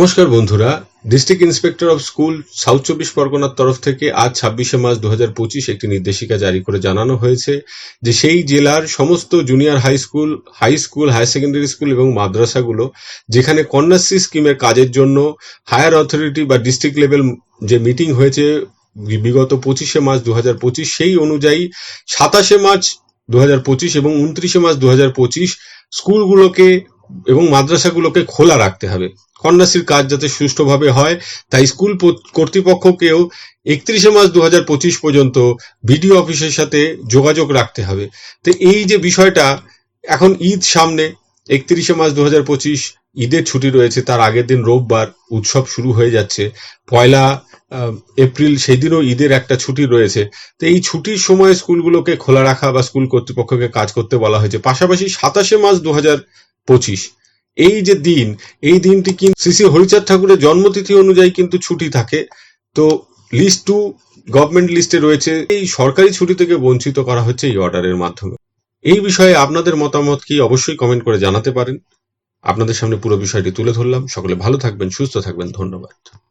নমস্কার বন্ধুরা। District inspector of school south চব্বিশ পরগনার তরফ থেকে আজ ছাব্বিশে মার্চ দু হাজার পঁচিশ একটি নির্দেশিকা জারি করে জানানো হয়েছে যে সেই জেলার সমস্ত junior high school high school higher secondary school এবং মাদ্রাসাগুলো যেখানে কন্যাশ্রী স্কিমের কাজের জন্য হায়ার অথরিটি বা ডিস্ট্রিক্ট লেভেল যে মিটিং হয়েছে বিগত পঁচিশে মার্চ দু হাজার পঁচিশ, সেই অনুযায়ী সাতাশে মার্চ দু হাজার পঁচিশ এবং উনত্রিশে মার্চ দু হাজার পঁচিশ স্কুলগুলোকে এবং মাদ্রাসাগুলোকে খোলা রাখতে হবে। কন্যাশ্রীর কাজ যাতে সুষ্ঠুভাবে হয়, তাই স্কুল কর্তৃপক্ষকেও একত্রিশে মার্চ দু হাজার পঁচিশ পর্যন্ত বিডিও অফিসের সাথে যোগাযোগ রাখতে হবে। তো এই যে বিষয়টা, এখন ঈদ সামনে, একত্রিশে মার্চ দু হাজার পঁচিশ ঈদের ছুটি রয়েছে, তার আগের দিন রোববার উৎসব শুরু হয়ে যাচ্ছে। পয়লা এপ্রিল সেই দিনও ঈদের একটা ছুটি রয়েছে। তো এই ছুটির সময় স্কুলগুলোকে খোলা রাখা বা স্কুল কর্তৃপক্ষকে কাজ করতে বলা হয়েছে। পাশাপাশি সাতাশে মার্চ দু পঁচিশ এই যে দিন, এই দিনটি কিন্তু শ্রী শ্রী হরিচাঁদ ঠাকুরের জন্মতিথি অনুযায়ী কিন্তু ছুটি থাকে। তো লিস্ট টু গভর্নমেন্ট লিস্টে রয়েছে। এই সরকারি ছুটি থেকে বঞ্চিত করা হচ্ছে এই অর্ডারের মাধ্যমে। এই বিষয়ে আপনাদের মতামত কি অবশ্যই কমেন্ট করে জানাতে পারেন। আপনাদের সামনে পুরো বিষয়টি তুলে ধরলাম। সকলে ভালো থাকবেন, সুস্থ থাকবেন। ধন্যবাদ।